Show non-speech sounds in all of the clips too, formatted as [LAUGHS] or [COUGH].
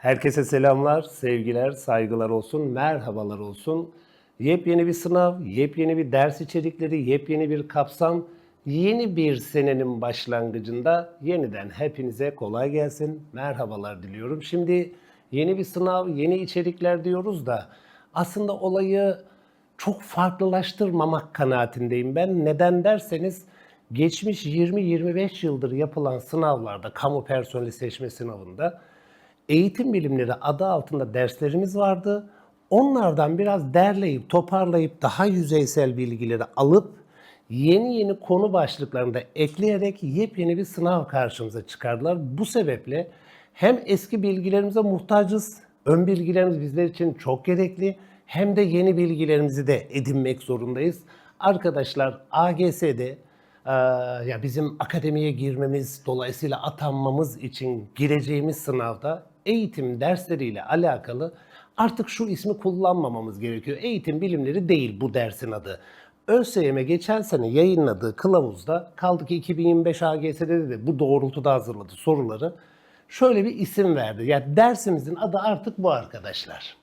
Herkese selamlar, sevgiler, saygılar olsun, merhabalar olsun. Yepyeni bir sınav, yepyeni bir ders içerikleri, yepyeni bir kapsam, yeni bir senenin başlangıcında yeniden hepinize kolay gelsin, merhabalar diliyorum. Şimdi yeni bir sınav, yeni içerikler diyoruz da aslında olayı çok farklılaştırmamak kanaatindeyim ben. Neden derseniz geçmiş 20-25 yıldır yapılan sınavlarda, kamu personeli seçme sınavında eğitim bilimleri adı altında derslerimiz vardı. Onlardan biraz derleyip, toparlayıp daha yüzeysel bilgileri alıp yeni yeni konu başlıklarında ekleyerek yepyeni bir sınav karşımıza çıkardılar. Bu sebeple hem eski bilgilerimize muhtacız, ön bilgilerimiz bizler için çok gerekli, hem de yeni bilgilerimizi de edinmek zorundayız. Arkadaşlar AGS'de ya bizim akademiye girmemiz, dolayısıyla atanmamız için gireceğimiz sınavda eğitim dersleriyle alakalı artık şu ismi kullanmamamız gerekiyor. Eğitim bilimleri değil bu dersin adı. ÖSYM geçen sene yayınladığı kılavuzda kaldı ki 2025 AGS'de de bu doğrultuda hazırladı soruları. Şöyle bir isim verdi. Yani dersimizin adı artık bu arkadaşlar.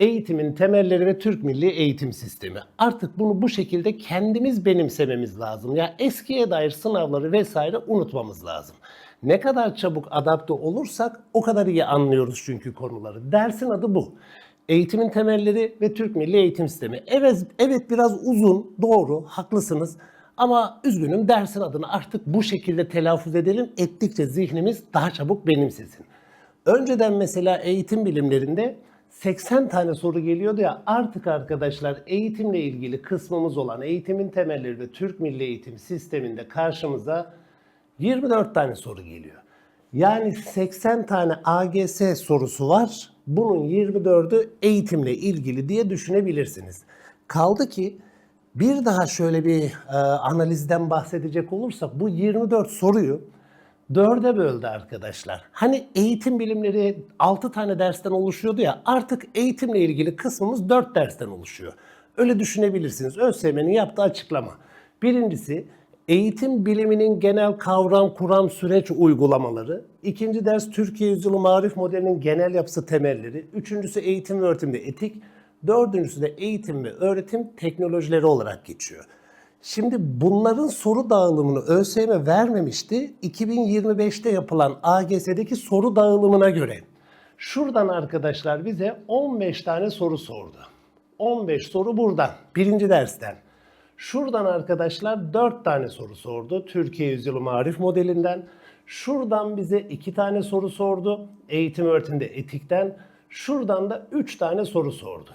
Eğitimin temelleri ve Türk Milli Eğitim Sistemi. Artık bunu bu şekilde kendimiz benimsememiz lazım. Ya eskiye dair sınavları vesaire unutmamız lazım. Ne kadar çabuk adapte olursak o kadar iyi anlıyoruz çünkü konuları. Dersin adı bu. Eğitimin temelleri ve Türk Milli Eğitim Sistemi. Evet, evet biraz uzun, doğru, haklısınız. Ama üzgünüm dersin adını artık bu şekilde telaffuz edelim. Ettikçe zihnimiz daha çabuk benimsesin. Önceden mesela eğitim bilimlerinde 80 tane soru geliyordu ya artık arkadaşlar eğitimle ilgili kısmımız olan eğitimin temelleri ve Türk Milli Eğitim Sistemi'nde karşımıza 24 tane soru geliyor. Yani 80 tane AGS sorusu var. Bunun 24'ü eğitimle ilgili diye düşünebilirsiniz. Kaldı ki bir daha şöyle bir e, analizden bahsedecek olursak bu 24 soruyu dörde böldü arkadaşlar. Hani eğitim bilimleri 6 tane dersten oluşuyordu ya artık eğitimle ilgili kısmımız 4 dersten oluşuyor. Öyle düşünebilirsiniz. ÖSYM'nin yaptığı açıklama. Birincisi eğitim biliminin genel kavram, kuram, süreç uygulamaları. İkinci ders Türkiye Yüzyılı Marif Modelinin genel yapısı temelleri. Üçüncüsü eğitim ve öğretimde etik. Dördüncüsü de eğitim ve öğretim teknolojileri olarak geçiyor. Şimdi bunların soru dağılımını ÖSYM vermemişti. 2025'te yapılan AGS'deki soru dağılımına göre. Şuradan arkadaşlar bize 15 tane soru sordu. 15 soru buradan, birinci dersten. Şuradan arkadaşlar 4 tane soru sordu. Türkiye Yüzyılı Marif modelinden. Şuradan bize 2 tane soru sordu. Eğitim öğretimde etikten. Şuradan da 3 tane soru sordu.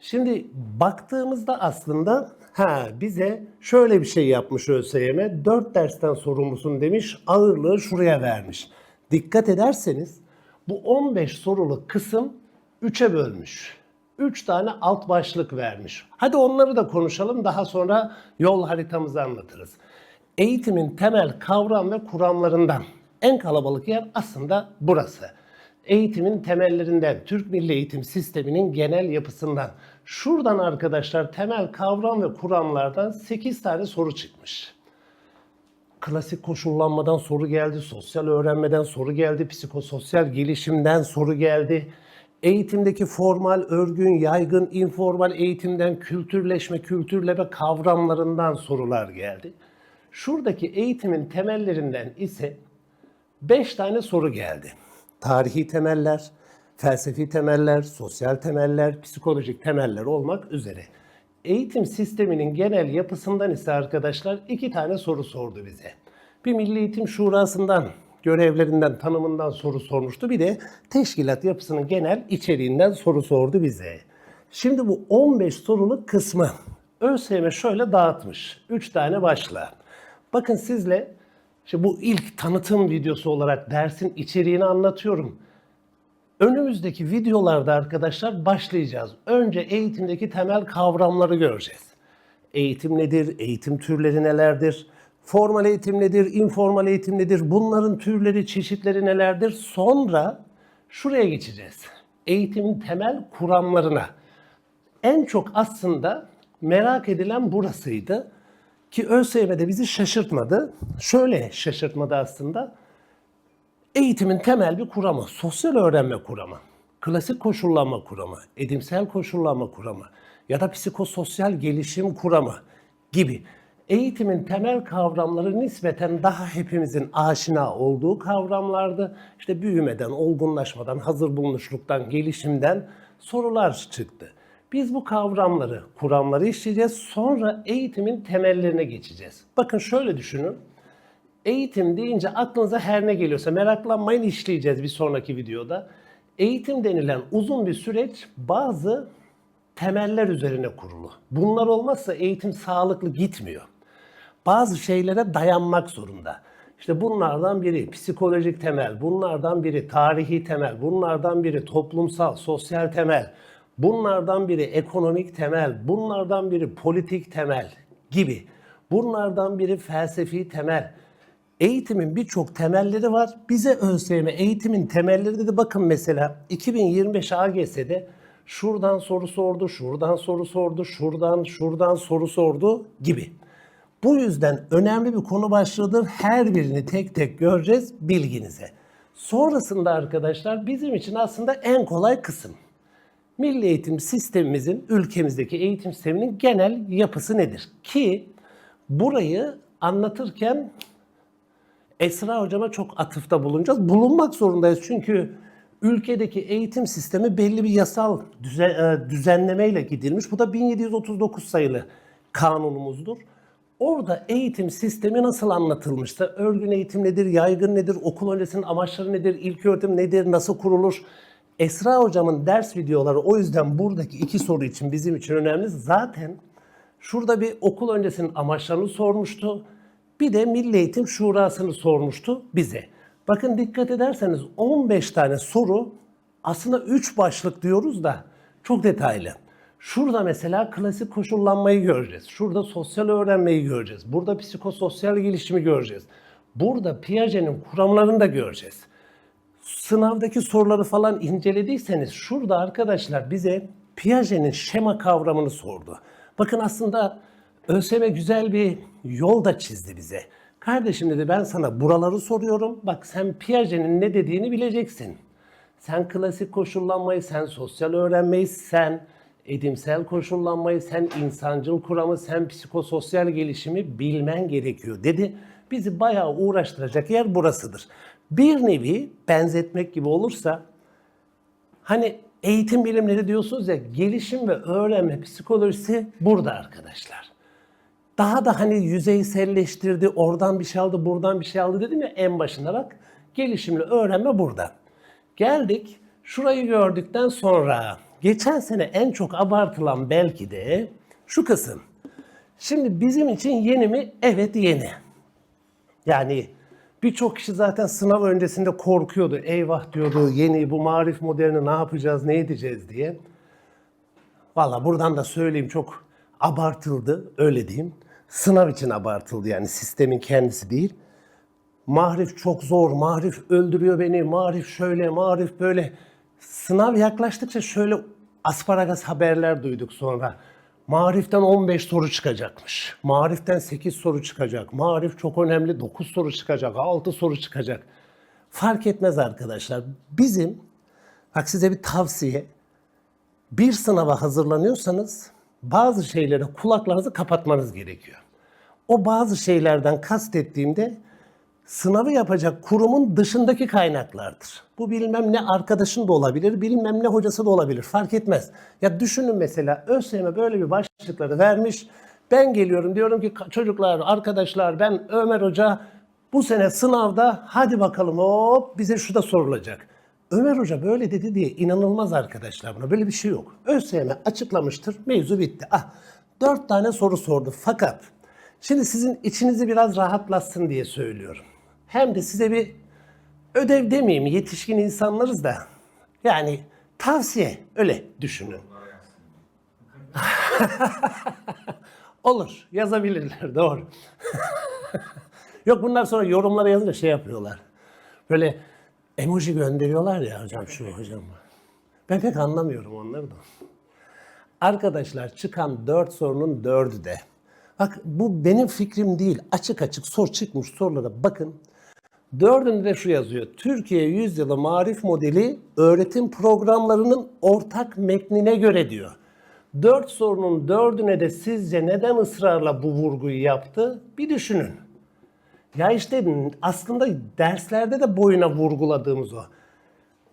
Şimdi baktığımızda aslında ha bize şöyle bir şey yapmış ÖSYM. 4 dersten sorumlusun demiş. Ağırlığı şuraya vermiş. Dikkat ederseniz bu 15 sorulu kısım 3'e bölmüş. 3 tane alt başlık vermiş. Hadi onları da konuşalım daha sonra yol haritamızı anlatırız. Eğitimin temel kavram ve kuramlarından en kalabalık yer aslında burası eğitimin temellerinden, Türk Milli Eğitim Sistemi'nin genel yapısından. Şuradan arkadaşlar temel kavram ve kuramlardan 8 tane soru çıkmış. Klasik koşullanmadan soru geldi, sosyal öğrenmeden soru geldi, psikososyal gelişimden soru geldi. Eğitimdeki formal, örgün, yaygın, informal eğitimden kültürleşme, kültürleme kavramlarından sorular geldi. Şuradaki eğitimin temellerinden ise 5 tane soru geldi tarihi temeller, felsefi temeller, sosyal temeller, psikolojik temeller olmak üzere. Eğitim sisteminin genel yapısından ise arkadaşlar iki tane soru sordu bize. Bir Milli Eğitim Şurası'ndan, görevlerinden, tanımından soru sormuştu. Bir de teşkilat yapısının genel içeriğinden soru sordu bize. Şimdi bu 15 soruluk kısmı [LAUGHS] ÖSYM şöyle dağıtmış. 3 tane başlığa. Bakın sizle işte bu ilk tanıtım videosu olarak dersin içeriğini anlatıyorum. Önümüzdeki videolarda arkadaşlar başlayacağız. Önce eğitimdeki temel kavramları göreceğiz. Eğitim nedir? Eğitim türleri nelerdir? Formal eğitim nedir? informal eğitim nedir? Bunların türleri, çeşitleri nelerdir? Sonra şuraya geçeceğiz. Eğitimin temel kuramlarına. En çok aslında merak edilen burasıydı. Ki ÖSYM'de bizi şaşırtmadı. Şöyle şaşırtmadı aslında. Eğitimin temel bir kuramı, sosyal öğrenme kuramı, klasik koşullanma kuramı, edimsel koşullanma kuramı ya da psikososyal gelişim kuramı gibi eğitimin temel kavramları nispeten daha hepimizin aşina olduğu kavramlardı. İşte büyümeden, olgunlaşmadan, hazır bulunuşluktan, gelişimden sorular çıktı. Biz bu kavramları, kuramları işleyeceğiz. Sonra eğitimin temellerine geçeceğiz. Bakın şöyle düşünün. Eğitim deyince aklınıza her ne geliyorsa meraklanmayın işleyeceğiz bir sonraki videoda. Eğitim denilen uzun bir süreç bazı temeller üzerine kurulu. Bunlar olmazsa eğitim sağlıklı gitmiyor. Bazı şeylere dayanmak zorunda. İşte bunlardan biri psikolojik temel, bunlardan biri tarihi temel, bunlardan biri toplumsal, sosyal temel, bunlardan biri ekonomik temel, bunlardan biri politik temel gibi. Bunlardan biri felsefi temel. Eğitimin birçok temelleri var. Bize ÖSYM eğitimin temelleri dedi. Bakın mesela 2025 AGS'de şuradan soru sordu, şuradan soru sordu, şuradan, şuradan soru sordu gibi. Bu yüzden önemli bir konu başlığıdır. Her birini tek tek göreceğiz bilginize. Sonrasında arkadaşlar bizim için aslında en kolay kısım. Milli eğitim sistemimizin, ülkemizdeki eğitim sisteminin genel yapısı nedir? Ki burayı anlatırken Esra hocama çok atıfta bulunacağız. Bulunmak zorundayız çünkü ülkedeki eğitim sistemi belli bir yasal e, düzenlemeyle gidilmiş. Bu da 1739 sayılı kanunumuzdur. Orada eğitim sistemi nasıl anlatılmışsa, örgün eğitim nedir, yaygın nedir, okul öncesinin amaçları nedir, ilk öğretim nedir, nasıl kurulur? Esra hocamın ders videoları o yüzden buradaki iki soru için bizim için önemli. Zaten şurada bir okul öncesinin amaçlarını sormuştu. Bir de Milli Eğitim Şurası'nı sormuştu bize. Bakın dikkat ederseniz 15 tane soru aslında 3 başlık diyoruz da çok detaylı. Şurada mesela klasik koşullanmayı göreceğiz. Şurada sosyal öğrenmeyi göreceğiz. Burada psikososyal gelişimi göreceğiz. Burada Piaget'in kuramlarını da göreceğiz. Sınavdaki soruları falan incelediyseniz şurada arkadaşlar bize Piaget'in şema kavramını sordu. Bakın aslında ÖSYM güzel bir yol da çizdi bize. Kardeşim dedi ben sana buraları soruyorum. Bak sen Piaget'in ne dediğini bileceksin. Sen klasik koşullanmayı, sen sosyal öğrenmeyi, sen edimsel koşullanmayı, sen insancıl kuramı, sen psikososyal gelişimi bilmen gerekiyor dedi. Bizi bayağı uğraştıracak yer burasıdır. Bir nevi benzetmek gibi olursa Hani eğitim bilimleri diyorsunuz ya gelişim ve öğrenme psikolojisi burada arkadaşlar. Daha da hani yüzeyselleştirdi, oradan bir şey aldı, buradan bir şey aldı dedim ya en başında bak. Gelişimle öğrenme burada. Geldik şurayı gördükten sonra geçen sene en çok abartılan belki de şu kısım. Şimdi bizim için yeni mi? Evet yeni. Yani birçok kişi zaten sınav öncesinde korkuyordu. Eyvah diyordu yeni bu marif modelini ne yapacağız, ne edeceğiz diye. Valla buradan da söyleyeyim çok abartıldı öyle diyeyim. Sınav için abartıldı yani sistemin kendisi değil. Marif çok zor, marif öldürüyor beni, marif şöyle, marif böyle. Sınav yaklaştıkça şöyle asparagas haberler duyduk sonra. Marif'ten 15 soru çıkacakmış. Marif'ten 8 soru çıkacak. Marif çok önemli 9 soru çıkacak, 6 soru çıkacak. Fark etmez arkadaşlar. Bizim, bak size bir tavsiye. Bir sınava hazırlanıyorsanız bazı şeylere kulaklarınızı kapatmanız gerekiyor. O bazı şeylerden kastettiğimde sınavı yapacak kurumun dışındaki kaynaklardır. Bu bilmem ne arkadaşın da olabilir, bilmem ne hocası da olabilir. Fark etmez. Ya düşünün mesela ÖSYM böyle bir başlıkları vermiş. Ben geliyorum diyorum ki çocuklar, arkadaşlar ben Ömer Hoca bu sene sınavda hadi bakalım hop bize şu da sorulacak. Ömer Hoca böyle dedi diye inanılmaz arkadaşlar buna. Böyle bir şey yok. ÖSYM açıklamıştır. Mevzu bitti. Ah, dört tane soru sordu. Fakat şimdi sizin içinizi biraz rahatlatsın diye söylüyorum. Hem de size bir ödev demeyeyim. Yetişkin insanlarız da. Yani tavsiye öyle düşünün. [LAUGHS] Olur. Yazabilirler. Doğru. [LAUGHS] Yok bunlar sonra yorumlara yazınca şey yapıyorlar. Böyle emoji gönderiyorlar ya hocam şu hocam. Ben pek anlamıyorum onları da. Arkadaşlar çıkan dört sorunun dördü de. Bak bu benim fikrim değil. Açık açık sor çıkmış sorulara bakın. Dördünde de şu yazıyor. Türkiye Yüzyılı Marif Modeli öğretim programlarının ortak metnine göre diyor. Dört sorunun dördüne de sizce neden ısrarla bu vurguyu yaptı? Bir düşünün. Ya işte aslında derslerde de boyuna vurguladığımız o.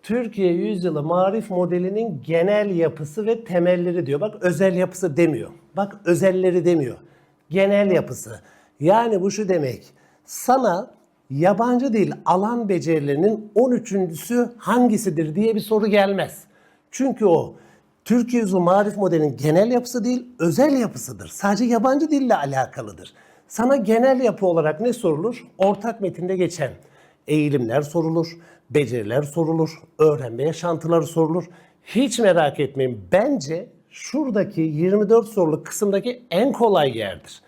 Türkiye Yüzyılı Marif Modeli'nin genel yapısı ve temelleri diyor. Bak özel yapısı demiyor. Bak özelleri demiyor. Genel yapısı. Yani bu şu demek. Sana yabancı dil alan becerilerinin 13.sü hangisidir diye bir soru gelmez. Çünkü o Türkiye Yüzyılı Marif Modeli'nin genel yapısı değil, özel yapısıdır. Sadece yabancı dille alakalıdır. Sana genel yapı olarak ne sorulur? Ortak metinde geçen eğilimler sorulur, beceriler sorulur, öğrenme yaşantıları sorulur. Hiç merak etmeyin. Bence şuradaki 24 soruluk kısımdaki en kolay yerdir.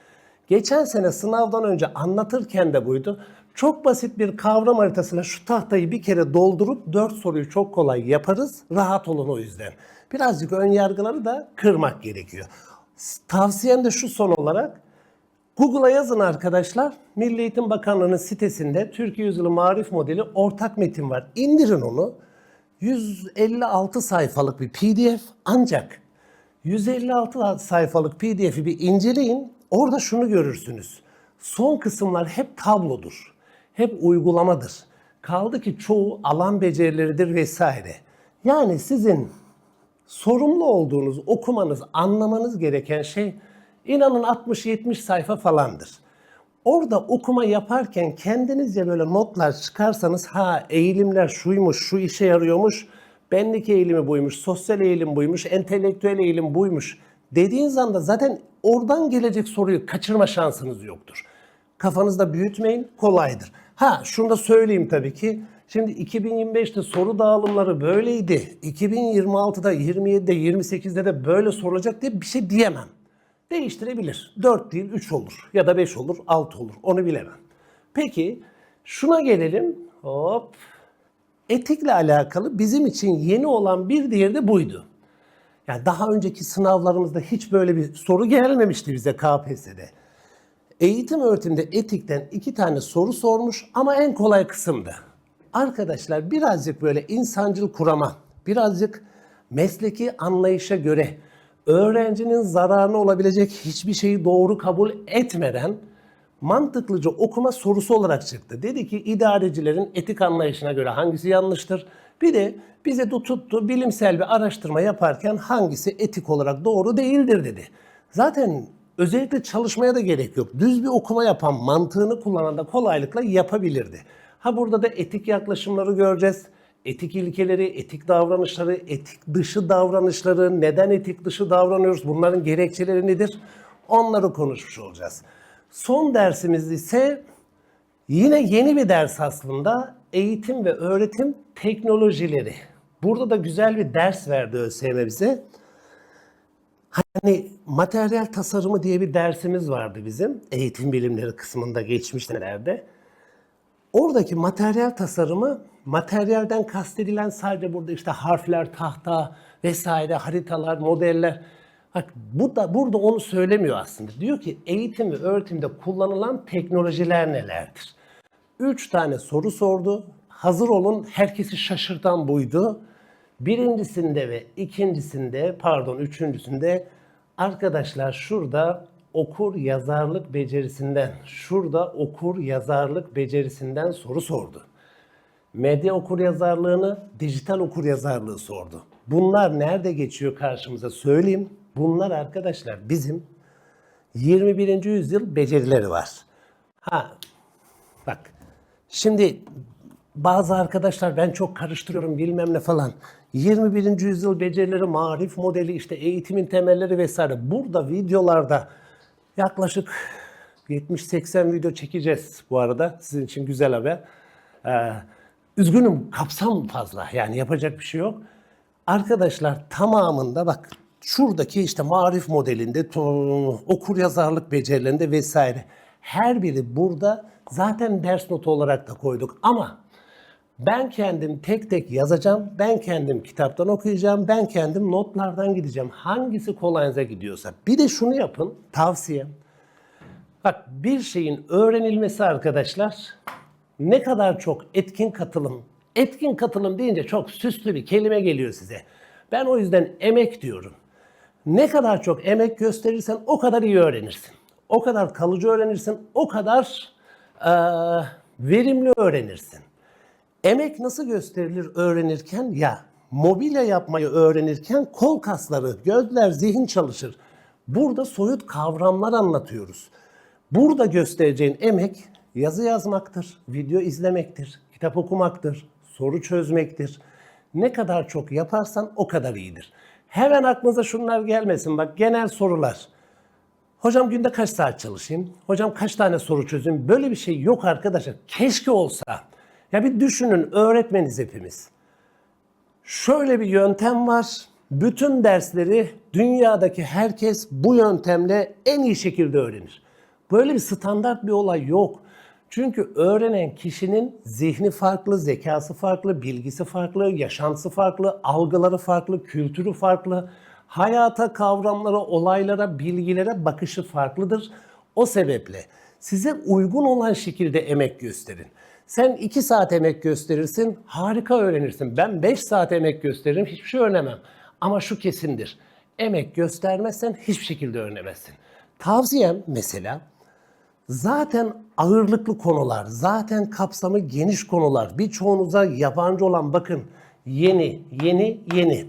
Geçen sene sınavdan önce anlatırken de buydu. Çok basit bir kavram haritasıyla şu tahtayı bir kere doldurup 4 soruyu çok kolay yaparız. Rahat olun o yüzden. Birazcık ön yargıları da kırmak gerekiyor. Tavsiyem de şu son olarak Google'a yazın arkadaşlar. Milli Eğitim Bakanlığı'nın sitesinde Türkiye Yüzyılı Marif Modeli ortak metin var. İndirin onu. 156 sayfalık bir PDF ancak 156 sayfalık PDF'i bir inceleyin. Orada şunu görürsünüz. Son kısımlar hep tablodur. Hep uygulamadır. Kaldı ki çoğu alan becerileridir vesaire. Yani sizin sorumlu olduğunuz, okumanız, anlamanız gereken şey inanın 60-70 sayfa falandır. Orada okuma yaparken kendinizce böyle notlar çıkarsanız ha eğilimler şuymuş, şu işe yarıyormuş, benlik eğilimi buymuş, sosyal eğilim buymuş, entelektüel eğilim buymuş dediğiniz anda zaten oradan gelecek soruyu kaçırma şansınız yoktur. Kafanızda büyütmeyin, kolaydır. Ha şunu da söyleyeyim tabii ki. Şimdi 2025'te soru dağılımları böyleydi. 2026'da, 27'de, 28'de de böyle sorulacak diye bir şey diyemem. Değiştirebilir. 4 değil 3 olur ya da 5 olur, 6 olur. Onu bilemem. Peki şuna gelelim. Hop. Etikle alakalı bizim için yeni olan bir diğeri de buydu. Yani daha önceki sınavlarımızda hiç böyle bir soru gelmemişti bize KPSS'de. Eğitim öğretimde etikten iki tane soru sormuş ama en kolay kısımdı. Arkadaşlar birazcık böyle insancıl kurama, birazcık mesleki anlayışa göre öğrencinin zararına olabilecek hiçbir şeyi doğru kabul etmeden mantıklıca okuma sorusu olarak çıktı. Dedi ki idarecilerin etik anlayışına göre hangisi yanlıştır? Bir de bize de tuttu bilimsel bir araştırma yaparken hangisi etik olarak doğru değildir dedi. Zaten özellikle çalışmaya da gerek yok. Düz bir okuma yapan, mantığını kullanan da kolaylıkla yapabilirdi. Ha burada da etik yaklaşımları göreceğiz. Etik ilkeleri, etik davranışları, etik dışı davranışları, neden etik dışı davranıyoruz, bunların gerekçeleri nedir? Onları konuşmuş olacağız. Son dersimiz ise yine yeni bir ders aslında. Eğitim ve öğretim teknolojileri. Burada da güzel bir ders verdi ÖSYM bize. Hani materyal tasarımı diye bir dersimiz vardı bizim. Eğitim bilimleri kısmında geçmiş nelerde. Oradaki materyal tasarımı, materyalden kastedilen sadece burada işte harfler, tahta vesaire, haritalar, modeller. Bak bu da burada onu söylemiyor aslında. Diyor ki eğitim ve öğretimde kullanılan teknolojiler nelerdir? Üç tane soru sordu. Hazır olun herkesi şaşırtan buydu. Birincisinde ve ikincisinde pardon üçüncüsünde arkadaşlar şurada okur yazarlık becerisinden, şurada okur yazarlık becerisinden soru sordu. Medya okur yazarlığını, dijital okur yazarlığı sordu. Bunlar nerede geçiyor karşımıza söyleyeyim. Bunlar arkadaşlar bizim 21. yüzyıl becerileri var. Ha bak şimdi bazı arkadaşlar ben çok karıştırıyorum bilmem ne falan. 21. yüzyıl becerileri, marif modeli, işte eğitimin temelleri vesaire. Burada videolarda yaklaşık 70-80 video çekeceğiz bu arada. Sizin için güzel haber. Ee, üzgünüm kapsam fazla yani yapacak bir şey yok. Arkadaşlar tamamında bak şuradaki işte marif modelinde, okur yazarlık becerilerinde vesaire. Her biri burada zaten ders notu olarak da koyduk ama ben kendim tek tek yazacağım. Ben kendim kitaptan okuyacağım. Ben kendim notlardan gideceğim. Hangisi kolayınıza gidiyorsa. Bir de şunu yapın. Tavsiyem. Bak bir şeyin öğrenilmesi arkadaşlar ne kadar çok etkin katılım, etkin katılım deyince çok süslü bir kelime geliyor size. Ben o yüzden emek diyorum. Ne kadar çok emek gösterirsen o kadar iyi öğrenirsin. O kadar kalıcı öğrenirsin, o kadar eee, verimli öğrenirsin. Emek nasıl gösterilir öğrenirken? Ya mobilya yapmayı öğrenirken kol kasları, gözler, zihin çalışır. Burada soyut kavramlar anlatıyoruz. Burada göstereceğin emek yazı yazmaktır, video izlemektir, kitap okumaktır, soru çözmektir. Ne kadar çok yaparsan o kadar iyidir. Hemen aklınıza şunlar gelmesin. Bak genel sorular. Hocam günde kaç saat çalışayım? Hocam kaç tane soru çözeyim? Böyle bir şey yok arkadaşlar. Keşke olsa. Ya bir düşünün öğretmeniz hepimiz. Şöyle bir yöntem var. Bütün dersleri dünyadaki herkes bu yöntemle en iyi şekilde öğrenir. Böyle bir standart bir olay yok. Çünkü öğrenen kişinin zihni farklı, zekası farklı, bilgisi farklı, yaşantısı farklı, algıları farklı, kültürü farklı. Hayata, kavramlara, olaylara, bilgilere bakışı farklıdır. O sebeple size uygun olan şekilde emek gösterin. Sen 2 saat emek gösterirsin, harika öğrenirsin. Ben 5 saat emek gösteririm, hiçbir şey öğrenemem. Ama şu kesindir. Emek göstermezsen hiçbir şekilde öğrenemezsin. Tavsiyem mesela zaten ağırlıklı konular, zaten kapsamı geniş konular. Birçoğunuza yabancı olan bakın yeni, yeni, yeni.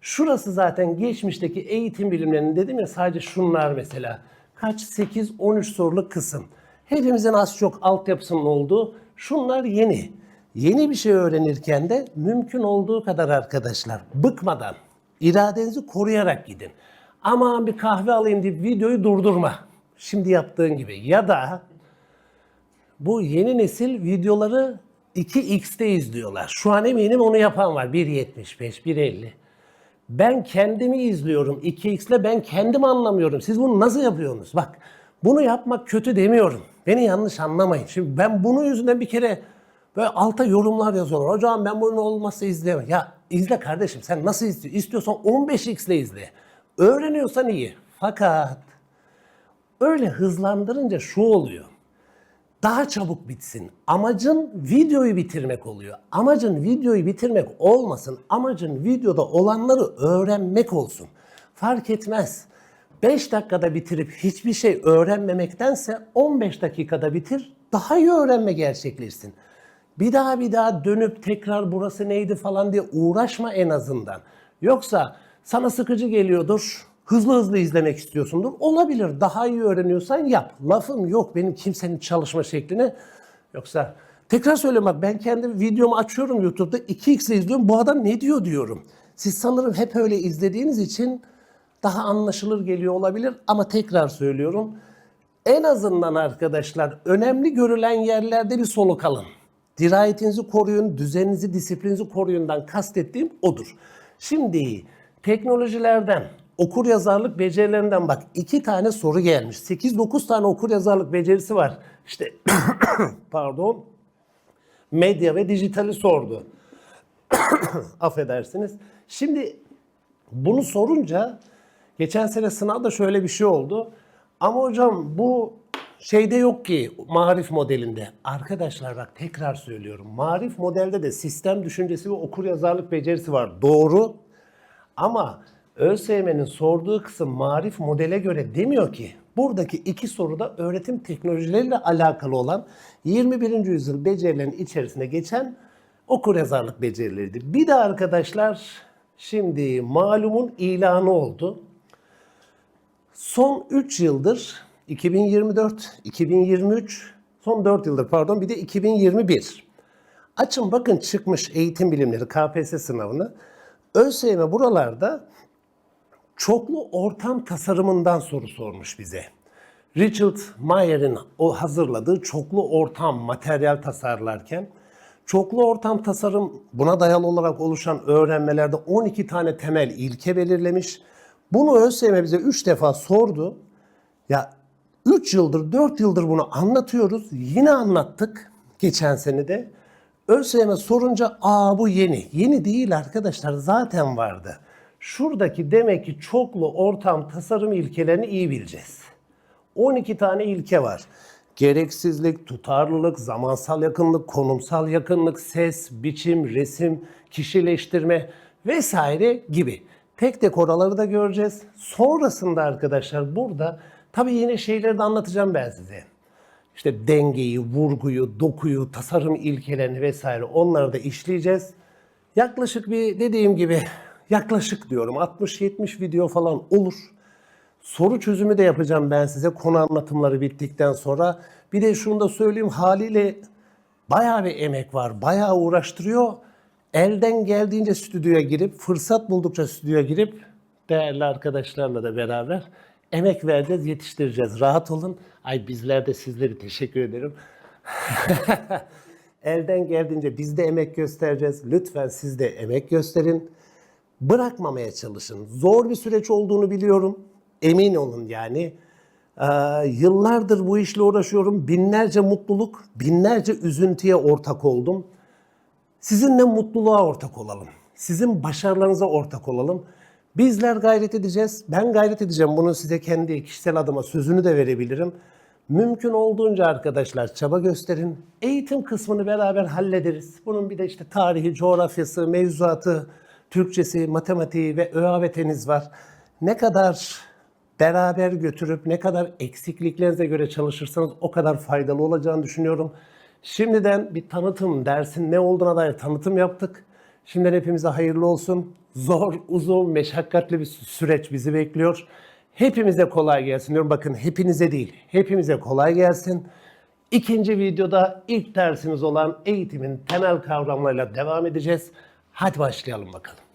Şurası zaten geçmişteki eğitim bilimlerinin dedim ya sadece şunlar mesela. Kaç? 8, 13 soruluk kısım. Hepimizin az çok altyapısının olduğu şunlar yeni. Yeni bir şey öğrenirken de mümkün olduğu kadar arkadaşlar bıkmadan, iradenizi koruyarak gidin. Aman bir kahve alayım deyip videoyu durdurma. Şimdi yaptığın gibi. Ya da bu yeni nesil videoları 2x'te izliyorlar. Şu an eminim onu yapan var. 1.75, 1.50. Ben kendimi izliyorum 2x'le ben kendim anlamıyorum. Siz bunu nasıl yapıyorsunuz? Bak bunu yapmak kötü demiyorum. Beni yanlış anlamayın. Şimdi ben bunun yüzünden bir kere böyle alta yorumlar yazıyorlar. Hocam ben bunu olmazsa izleyemem. Ya izle kardeşim sen nasıl? İstiyorsan 15x ile izle. Öğreniyorsan iyi. Fakat öyle hızlandırınca şu oluyor daha çabuk bitsin. Amacın videoyu bitirmek oluyor. Amacın videoyu bitirmek olmasın. Amacın videoda olanları öğrenmek olsun. Fark etmez. 5 dakikada bitirip hiçbir şey öğrenmemektense 15 dakikada bitir, daha iyi öğrenme gerçekleşsin. Bir daha bir daha dönüp tekrar burası neydi falan diye uğraşma en azından. Yoksa sana sıkıcı geliyordur, hızlı hızlı izlemek istiyorsundur. Olabilir. Daha iyi öğreniyorsan yap. Lafım yok benim kimsenin çalışma şekline. Yoksa tekrar söylüyorum bak ben kendi videomu açıyorum YouTube'da 2x ile izliyorum. Bu adam ne diyor diyorum. Siz sanırım hep öyle izlediğiniz için daha anlaşılır geliyor olabilir ama tekrar söylüyorum. En azından arkadaşlar önemli görülen yerlerde bir soluk alın. Dirayetinizi koruyun, düzeninizi, disiplininizi koruyundan kastettiğim odur. Şimdi teknolojilerden, okur yazarlık becerilerinden bak iki tane soru gelmiş. 8-9 tane okur yazarlık becerisi var. İşte [COUGHS] pardon medya ve dijitali sordu. [COUGHS] Affedersiniz. Şimdi bunu sorunca geçen sene sınavda şöyle bir şey oldu. Ama hocam bu şeyde yok ki marif modelinde. Arkadaşlar bak tekrar söylüyorum. Marif modelde de sistem düşüncesi ve okur yazarlık becerisi var. Doğru. Ama ÖSYM'nin sorduğu kısım marif modele göre demiyor ki. Buradaki iki soruda öğretim teknolojileriyle alakalı olan 21. yüzyıl becerilerinin içerisine geçen okur yazarlık becerileridir. Bir de arkadaşlar şimdi malumun ilanı oldu. Son 3 yıldır 2024, 2023, son 4 yıldır pardon bir de 2021. Açın bakın çıkmış eğitim bilimleri KPSS sınavını. ÖSYM buralarda çoklu ortam tasarımından soru sormuş bize. Richard Mayer'in o hazırladığı çoklu ortam materyal tasarlarken çoklu ortam tasarım buna dayalı olarak oluşan öğrenmelerde 12 tane temel ilke belirlemiş. Bunu ÖSYM bize 3 defa sordu. Ya 3 yıldır 4 yıldır bunu anlatıyoruz. Yine anlattık geçen sene de. ÖSYM sorunca aa bu yeni. Yeni değil arkadaşlar zaten vardı. Şuradaki demek ki çoklu ortam tasarım ilkelerini iyi bileceğiz. 12 tane ilke var. gereksizlik, tutarlılık, zamansal yakınlık, konumsal yakınlık, ses, biçim, resim, kişileştirme vesaire gibi. Tek tek oraları da göreceğiz. Sonrasında arkadaşlar burada tabii yine şeyleri de anlatacağım ben size. İşte dengeyi, vurguyu, dokuyu, tasarım ilkelerini vesaire onları da işleyeceğiz. Yaklaşık bir dediğim gibi yaklaşık diyorum 60-70 video falan olur. Soru çözümü de yapacağım ben size konu anlatımları bittikten sonra. Bir de şunu da söyleyeyim haliyle bayağı bir emek var, bayağı uğraştırıyor. Elden geldiğince stüdyoya girip, fırsat buldukça stüdyoya girip değerli arkadaşlarla da beraber emek vereceğiz, yetiştireceğiz. Rahat olun. Ay bizler de sizleri teşekkür ederim. [LAUGHS] Elden geldiğince biz de emek göstereceğiz. Lütfen siz de emek gösterin. Bırakmamaya çalışın. Zor bir süreç olduğunu biliyorum. Emin olun yani. Ee, yıllardır bu işle uğraşıyorum. Binlerce mutluluk, binlerce üzüntüye ortak oldum. Sizinle mutluluğa ortak olalım. Sizin başarılarınıza ortak olalım. Bizler gayret edeceğiz. Ben gayret edeceğim. Bunu size kendi kişisel adıma sözünü de verebilirim. Mümkün olduğunca arkadaşlar çaba gösterin. Eğitim kısmını beraber hallederiz. Bunun bir de işte tarihi, coğrafyası, mevzuatı, Türkçesi, matematiği ve ÖABT'niz var. Ne kadar beraber götürüp ne kadar eksikliklerinize göre çalışırsanız o kadar faydalı olacağını düşünüyorum. Şimdiden bir tanıtım dersin ne olduğuna dair tanıtım yaptık. Şimdiden hepimize hayırlı olsun. Zor, uzun, meşakkatli bir süreç bizi bekliyor. Hepimize kolay gelsin diyorum. Bakın hepinize değil, hepimize kolay gelsin. İkinci videoda ilk dersimiz olan eğitimin temel kavramlarıyla devam edeceğiz. Hadi başlayalım bakalım.